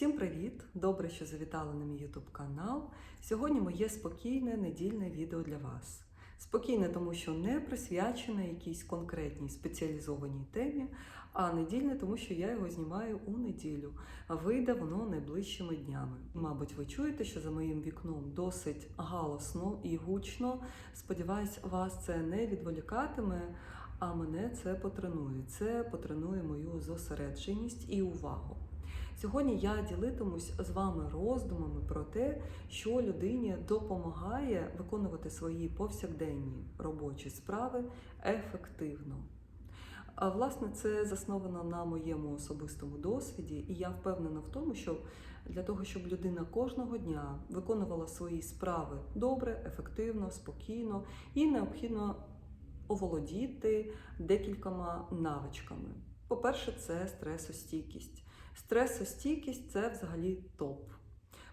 Всім привіт! Добре, що завітали на мій YouTube канал. Сьогодні моє спокійне недільне відео для вас. Спокійне, тому що не присвячене якійсь конкретній спеціалізованій темі, а недільне, тому що я його знімаю у неділю. А вийде воно найближчими днями. Мабуть, ви чуєте, що за моїм вікном досить галосно і гучно. Сподіваюсь, вас це не відволікатиме. А мене це потренує. Це потренує мою зосередженість і увагу. Сьогодні я ділитимусь з вами роздумами про те, що людині допомагає виконувати свої повсякденні робочі справи ефективно. А власне, це засновано на моєму особистому досвіді, і я впевнена в тому, що для того, щоб людина кожного дня виконувала свої справи добре, ефективно, спокійно, і необхідно оволодіти декількома навичками. По-перше, це стресостійкість. Стресостійкість це взагалі топ.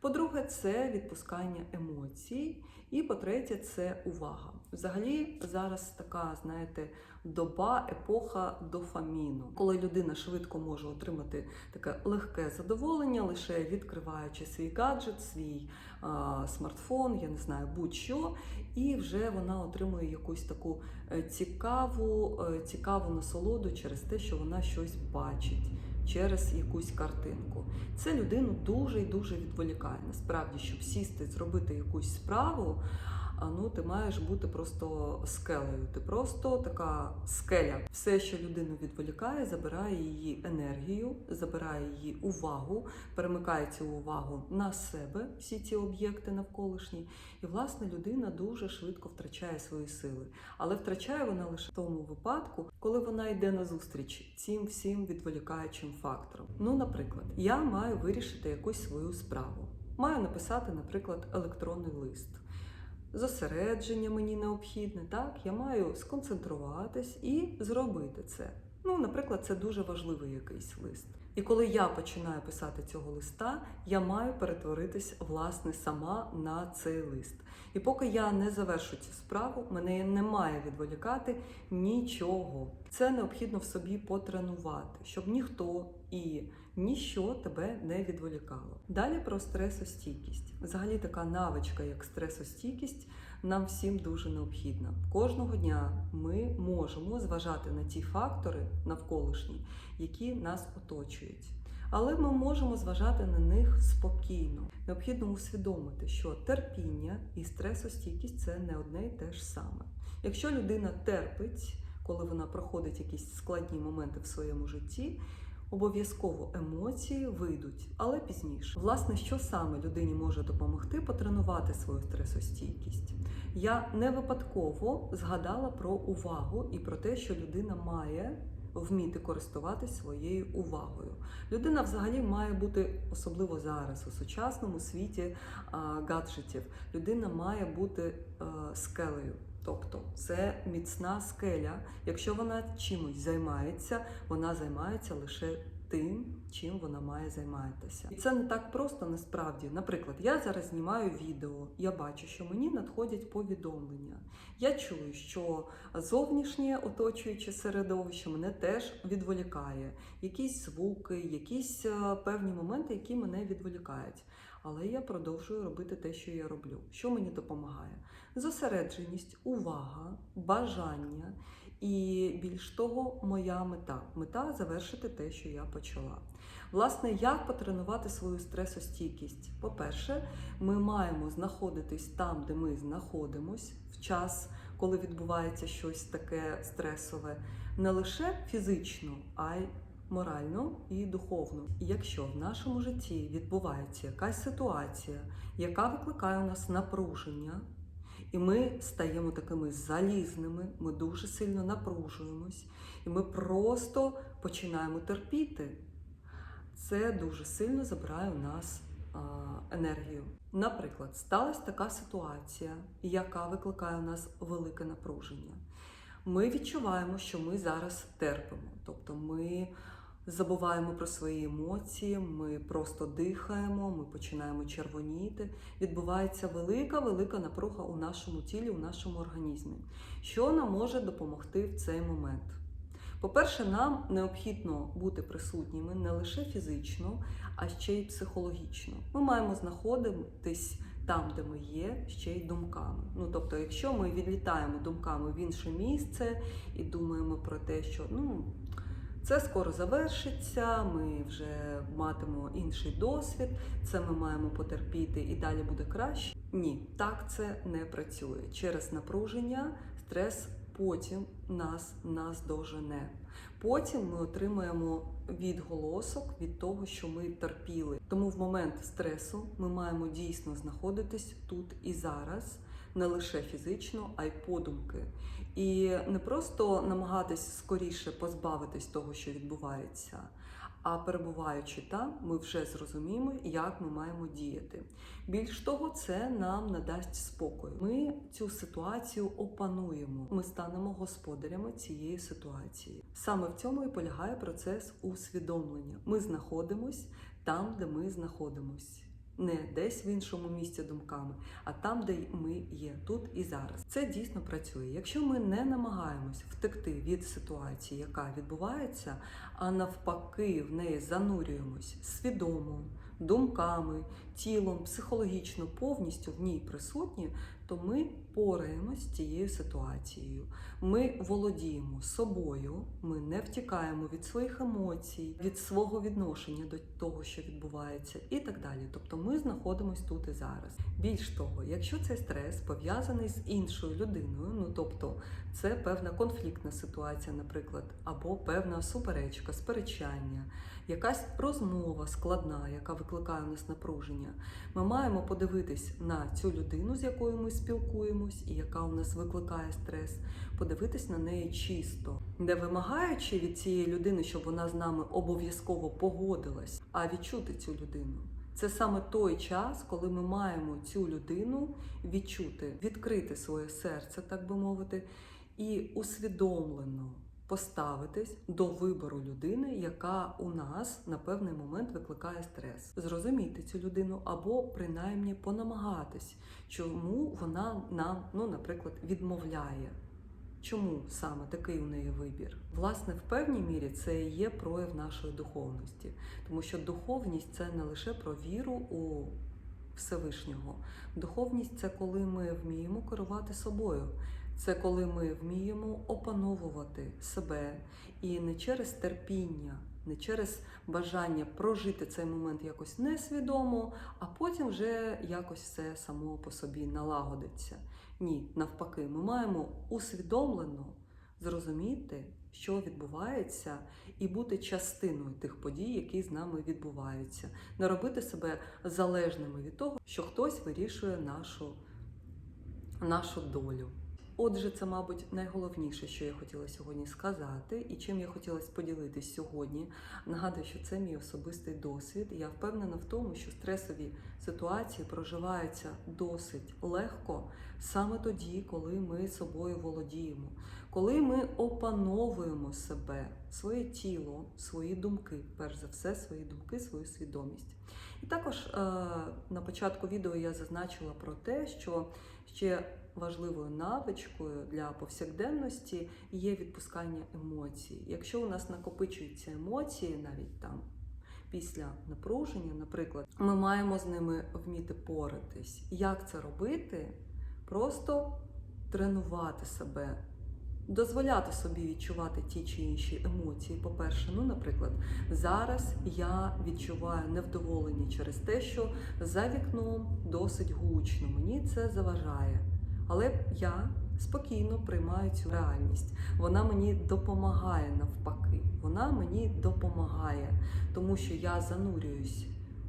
По-друге, це відпускання емоцій. І по-третє, це увага. Взагалі, зараз така, знаєте, доба, епоха дофаміну, коли людина швидко може отримати таке легке задоволення, лише відкриваючи свій гаджет, свій а, смартфон, я не знаю, будь-що, і вже вона отримує якусь таку е, цікаву, е, цікаву насолоду через те, що вона щось бачить через якусь картинку. Це людину дуже і дуже відволікає. Насправді, щоб сісти, зробити якусь справу. Ну, ти маєш бути просто скелею. Ти просто така скеля. Все, що людину відволікає, забирає її енергію, забирає її увагу, перемикає цю увагу на себе, всі ці об'єкти навколишні. І, власне, людина дуже швидко втрачає свої сили. Але втрачає вона лише в тому випадку, коли вона йде на зустріч цим всім відволікаючим фактором. Ну, наприклад, я маю вирішити якусь свою справу. Маю написати, наприклад, електронний лист. Зосередження мені необхідне, так, я маю сконцентруватись і зробити це. Ну, наприклад, це дуже важливий якийсь лист. І коли я починаю писати цього листа, я маю перетворитись власне сама на цей лист. І поки я не завершу цю справу, мене не має відволікати нічого. Це необхідно в собі потренувати, щоб ніхто і ніщо тебе не відволікало. Далі про стресостійкість. Взагалі така навичка, як стресостійкість, нам всім дуже необхідна. Кожного дня ми можемо зважати на ті фактори навколишні, які нас оточують. Але ми можемо зважати на них спокійно. Необхідно усвідомити, що терпіння і стресостійкість це не одне і те ж саме. Якщо людина терпить, коли вона проходить якісь складні моменти в своєму житті, обов'язково емоції вийдуть, але пізніше. Власне, що саме людині може допомогти потренувати свою стресостійкість? Я не випадково згадала про увагу і про те, що людина має вміти користуватись своєю увагою. Людина взагалі має бути, особливо зараз, у сучасному світі гаджетів, людина має бути а, скелею. Тобто це міцна скеля. Якщо вона чимось займається, вона займається лише тим, чим вона має займатися. І це не так просто насправді. Наприклад, я зараз знімаю відео, я бачу, що мені надходять повідомлення. Я чую, що зовнішнє оточуюче середовище мене теж відволікає. Якісь звуки, якісь е, певні моменти, які мене відволікають. Але я продовжую робити те, що я роблю. Що мені допомагає? Зосередженість, увага, бажання і більш того, моя мета. Мета завершити те, що я почала. Власне, як потренувати свою стресостійкість? По-перше, ми маємо знаходитись там, де ми знаходимось в час, коли відбувається щось таке стресове, не лише фізично, а й морально і духовно. І якщо в нашому житті відбувається якась ситуація, яка викликає у нас напруження, і ми стаємо такими залізними, ми дуже сильно напружуємось, і ми просто починаємо терпіти. Це дуже сильно забирає у нас енергію. Наприклад, сталася така ситуація, яка викликає у нас велике напруження. Ми відчуваємо, що ми зараз терпимо, тобто ми забуваємо про свої емоції, ми просто дихаємо, ми починаємо червоніти. Відбувається велика, велика напруга у нашому тілі, у нашому організмі. Що нам може допомогти в цей момент? По-перше, нам необхідно бути присутніми не лише фізично, а ще й психологічно. Ми маємо знаходитись там, де ми є, ще й думками. Ну тобто, якщо ми відлітаємо думками в інше місце і думаємо про те, що ну. Це скоро завершиться, ми вже матимемо інший досвід, це ми маємо потерпіти і далі буде краще. Ні, так це не працює. Через напруження стрес потім нас наздожене. Потім ми отримаємо відголосок від того, що ми терпіли. Тому в момент стресу ми маємо дійсно знаходитись тут і зараз, не лише фізично, а й подумки. І не просто намагатись скоріше позбавитись того, що відбувається. А перебуваючи там, ми вже зрозуміємо, як ми маємо діяти. Більш того, це нам надасть спокою. Ми цю ситуацію опануємо. Ми станемо господарями цієї ситуації. Саме в цьому і полягає процес усвідомлення. Ми знаходимось там, де ми знаходимось. Не десь в іншому місці думками, а там, де ми є, тут і зараз. Це дійсно працює. Якщо ми не намагаємось втекти від ситуації, яка відбувається, а навпаки, в неї занурюємось свідомо, думками, тілом, психологічно, повністю в ній присутні, то ми пораємось з цією ситуацією. Ми володіємо собою, ми не втікаємо від своїх емоцій, від свого відношення до того, що відбувається, і так далі. Тобто ми знаходимося тут і зараз. Більш того, якщо цей стрес пов'язаний з іншою людиною, ну тобто це певна конфліктна ситуація, наприклад, або певна суперечка, сперечання, якась розмова складна, яка викликає у нас напруження, ми маємо подивитись на цю людину, з якою ми спілкуємось, і яка у нас викликає стрес, подивитись на неї чисто, не вимагаючи від цієї людини, щоб вона з нами обов'язково погодилась, а відчути цю людину. Це саме той час, коли ми маємо цю людину відчути, відкрити своє серце, так би мовити, і усвідомлено поставитись до вибору людини, яка у нас на певний момент викликає стрес, зрозуміти цю людину або принаймні понамагатись, чому вона нам, ну, наприклад, відмовляє. Чому саме такий у неї вибір? Власне, в певній мірі це і є прояв нашої духовності, тому що духовність це не лише про віру у Всевишнього. Духовність це коли ми вміємо керувати собою. Це коли ми вміємо опановувати себе і не через терпіння, не через бажання прожити цей момент якось несвідомо, а потім вже якось все само по собі налагодиться. Ні, навпаки, ми маємо усвідомлено зрозуміти, що відбувається, і бути частиною тих подій, які з нами відбуваються, не робити себе залежними від того, що хтось вирішує нашу, нашу долю. Отже, це, мабуть, найголовніше, що я хотіла сьогодні сказати, і чим я хотіла поділитись сьогодні. Нагадую, що це мій особистий досвід. Я впевнена в тому, що стресові ситуації проживаються досить легко саме тоді, коли ми собою володіємо, коли ми опановуємо себе, своє тіло, свої думки, перш за все, свої думки, свою свідомість. І також е, на початку відео я зазначила про те, що ще важливою навичкою для повсякденності є відпускання емоцій. Якщо у нас накопичуються емоції, навіть там після напруження, наприклад, ми маємо з ними вміти поратись. Як це робити? Просто тренувати себе. Дозволяти собі відчувати ті чи інші емоції. По-перше, ну, наприклад, зараз я відчуваю невдоволення через те, що за вікном досить гучно. Мені це заважає. Але я спокійно приймаю цю реальність. Вона мені допомагає навпаки. Вона мені допомагає, тому що я занурююсь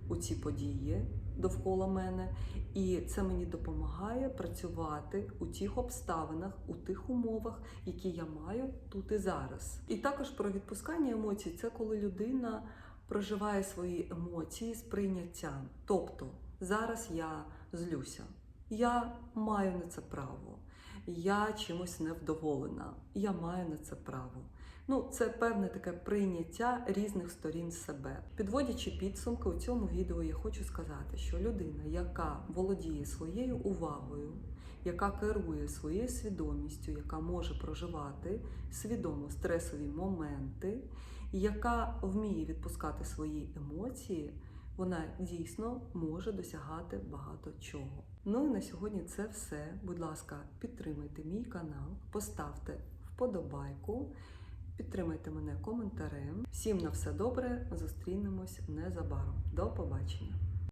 у ці події довкола мене, і це мені допомагає працювати у тих обставинах, у тих умовах, які я маю тут і зараз. І також про відпускання емоцій це коли людина проживає свої емоції з прийняттям. Тобто зараз я злюся. Я маю на це право. Я чимось невдоволена. Я маю на це право. Ну, це певне таке прийняття різних сторін себе. Підводячи підсумки у цьому відео, я хочу сказати, що людина, яка володіє своєю увагою, яка керує своєю свідомістю, яка може проживати свідомо стресові моменти, яка вміє відпускати свої емоції, вона дійсно може досягати багато чого. Ну і на сьогодні це все. Будь ласка, підтримайте мій канал, поставте вподобайку, підтримайте мене коментарем. Всім на все добре. Зустрінемось незабаром. До побачення!